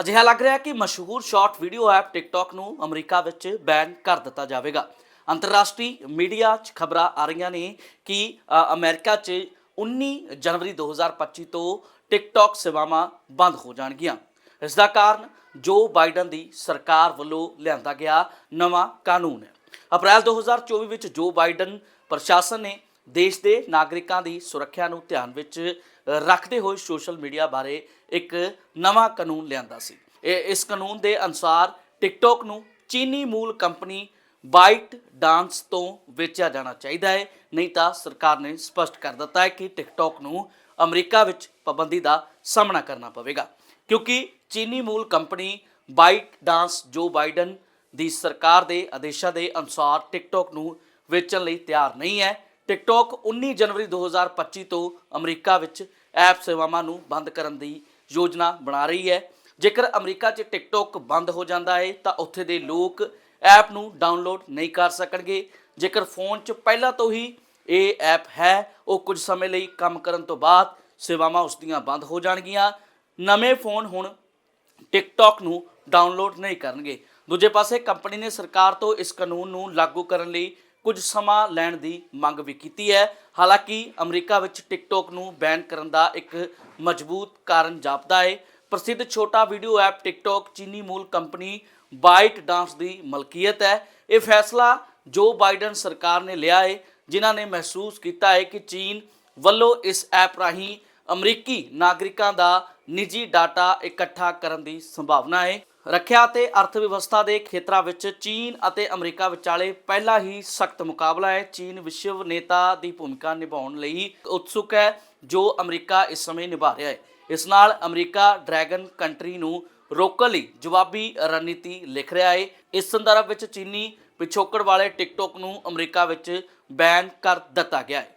ਅਜਿਹਾ ਲੱਗ ਰਿਹਾ ਹੈ ਕਿ ਮਸ਼ਹੂਰ ਸ਼ਾਰਟ ਵੀਡੀਓ ਐਪ TikTok ਨੂੰ ਅਮਰੀਕਾ ਵਿੱਚ ਬੈਨ ਕਰ ਦਿੱਤਾ ਜਾਵੇਗਾ। ਅੰਤਰਰਾਸ਼ਟਰੀ ਮੀਡੀਆ 'ਚ ਖਬਰਾਂ ਆ ਰਹੀਆਂ ਨੇ ਕਿ ਅ, ਅਮਰੀਕਾ 'ਚ 19 ਜਨਵਰੀ 2025 ਤੋਂ TikTok ਸੇਵਾਵਾਂ ਬੰਦ ਹੋ ਜਾਣਗੀਆਂ। ਇਸ ਦਾ ਕਾਰਨ ਜੋ ਬਾਈਡਨ ਦੀ ਸਰਕਾਰ ਵੱਲੋਂ ਲਿਆਂਦਾ ਗਿਆ ਨਵਾਂ ਕਾਨੂੰਨ ਹੈ। ਅਪ੍ਰੈਲ 2024 ਵਿੱਚ ਜੋ ਬਾਈਡਨ ਪ੍ਰਸ਼ਾਸਨ ਨੇ ਦੇਸ਼ ਦੇ ਨਾਗਰਿਕਾਂ ਦੀ ਸੁਰੱਖਿਆ ਨੂੰ ਧਿਆਨ ਵਿੱਚ ਰੱਖਦੇ ਹੋਏ ਸੋਸ਼ਲ ਮੀਡੀਆ ਬਾਰੇ ਇੱਕ ਨਵਾਂ ਕਾਨੂੰਨ ਲਿਆਂਦਾ ਸੀ। ਇਹ, ਇਸ ਕਾਨੂੰਨ ਦੇ ਅਨੁਸਾਰ ਟਿਕਟੋਕ ਨੂੰ ਚੀਨੀ ਮੂਲ ਕੰਪਨੀ ਬਾਈਟ ਡਾਂਸ ਤੋਂ ਵੇਚਿਆ ਜਾਣਾ ਚਾਹੀਦਾ ਹੈ। ਨਹੀਂ ਤਾਂ ਸਰਕਾਰ ਨੇ ਸਪਸ਼ਟ ਕਰ ਦਿੱਤਾ ਹੈ ਕਿ ਟਿਕਟੋਕ ਨੂੰ ਅਮਰੀਕਾ ਵਿੱਚ ਪਾਬੰਦੀ ਦਾ ਸਾਹਮਣਾ ਕਰਨਾ ਪਵੇਗਾ। ਕਿਉਂਕਿ ਚੀਨੀ ਮੂਲ ਕੰਪਨੀ ਬਾਈਟ ਡਾਂਸ ਜੋ ਬਾਈਡਨ ਦੀ ਸਰਕਾਰ ਦੇ ਆਦੇਸ਼ਾਂ ਦੇ ਅਨੁਸਾਰ ਟਿਕਟੋਕ ਨੂੰ ਵੇਚਣ ਲਈ ਤਿਆਰ ਨਹੀਂ ਹੈ ਟਿਕਟੋਕ 19 ਜਨਵਰੀ 2025 ਤੋਂ ਅਮਰੀਕਾ ਵਿੱਚ ਐਪ ਸੇਵਾਵਾਂ ਨੂੰ ਬੰਦ ਕਰਨ ਦੀ ਯੋਜਨਾ ਬਣਾ ਰਹੀ ਹੈ। ਜੇਕਰ ਅਮਰੀਕਾ 'ਚ ਟਿਕਟੋਕ ਬੰਦ ਹੋ ਜਾਂਦਾ ਹੈ, ਤਾਂ ਉੱਥੇ ਦੇ ਲੋਕ ਐਪ ਨੂੰ ਡਾਊਨਲੋਡ ਨਹੀਂ ਕਰ ਸਕਣਗੇ। ਜੇਕਰ ਫੋਨ 'ਚ ਪਹਿਲਾਂ ਤੋਂ ਹੀ ਇਹ ਐਪ ਹੈ, ਉਹ ਕੁਝ ਸਮੇਂ ਲਈ ਕੰਮ ਕਰਨ ਤੋਂ ਬਾਅਦ ਸੇਵਾਵਾਂ ਉਸ ਦੀਆਂ ਬੰਦ ਹੋ ਜਾਣਗੀਆਂ। ਨਵੇਂ ਫੋਨ ਹੁਣ ਟਿਕਟੌਕ ਨੂੰ ਡਾਊਨਲੋਡ ਨਹੀਂ ਕਰਨਗੇ। ਦੂਜੇ ਪਾਸੇ ਕੰਪਨੀ ਨੇ ਸਰਕਾਰ ਤੋਂ ਇਸ ਕਾਨੂੰਨ ਨੂੰ ਲਾਗੂ ਕਰਨ ਲਈ ਕੁਝ ਸਮਾਂ ਲੈਣ ਦੀ ਮੰਗ ਵੀ ਕੀਤੀ ਹੈ। ਹਾਲਾਂਕਿ ਅਮਰੀਕਾ ਵਿੱਚ ਟਿਕਟੋਕ ਨੂੰ ਬੈਨ ਕਰਨ ਦਾ ਇੱਕ ਮਜ਼ਬੂਤ ਕਾਰਨ ਜਾਪਦਾ ਹੈ ਪ੍ਰਸਿੱਧ ਛੋਟਾ ਵੀਡੀਓ ਐਪ ਟਿਕਟੋਕ ਚੀਨੀ ਮੂਲ ਕੰਪਨੀ ਬਾਈਟ ਡਾਂਸ ਦੀ ਮਲਕੀਅਤ ਹੈ। ਇਹ ਫੈਸਲਾ ਜੋ ਬਾਈਡਨ ਸਰਕਾਰ ਨੇ ਲਿਆ ਹੈ ਜਿਨ੍ਹਾਂ ਨੇ ਮਹਿਸੂਸ ਕੀਤਾ ਹੈ ਕਿ ਚੀਨ ਵੱਲੋਂ ਇਸ ਐਪ ਰਾਹੀਂ ਅਮਰੀਕੀ ਨਾਗਰਿਕਾਂ ਦਾ ਨਿੱਜੀ ਡਾਟਾ ਇਕੱਠਾ ਕਰਨ ਦੀ ਸੰਭਾਵਨਾ ਹੈ ਰੱਖਿਆ ਤੇ ਅਰਥ ਵਿਵਸਥਾ ਦੇ ਖੇਤਰਾਂ ਵਿੱਚ ਚੀਨ ਅਤੇ ਅਮਰੀਕਾ ਵਿਚਾਲੇ ਪਹਿਲਾਂ ਹੀ ਸਖਤ ਮੁਕਾਬਲਾ ਹੈ। ਚੀਨ ਵਿਸ਼ਵ ਨੇਤਾ ਦੀ ਭੂਮਿਕਾ ਨਿਭਾਉਣ ਲਈ ਉਤਸੁਕ ਹੈ, ਜੋ ਅਮਰੀਕਾ ਇਸ ਸਮੇਂ ਨਿਭਾ ਰਿਹਾ ਹੈ। ਇਸ ਨਾਲ ਅਮਰੀਕਾ ਡਰੈਗਨ ਕੰਟਰੀ ਨੂੰ ਰੋਕਣ ਲਈ ਜਵਾਬੀ ਰਣਨੀਤੀ ਲਿਖ ਰਿਹਾ ਹੈ। ਇਸ ਸੰਦਰਭ ਵਿੱਚ ਚੀਨੀ ਪਿਛੋਕੜ ਵਾਲੇ ਟਿਕਟੋਕ ਨੂੰ ਅਮਰੀਕਾ ਵਿੱਚ ਬੈਨ ਕਰ ਦਿੱਤਾ ਗਿਆ ਹੈ।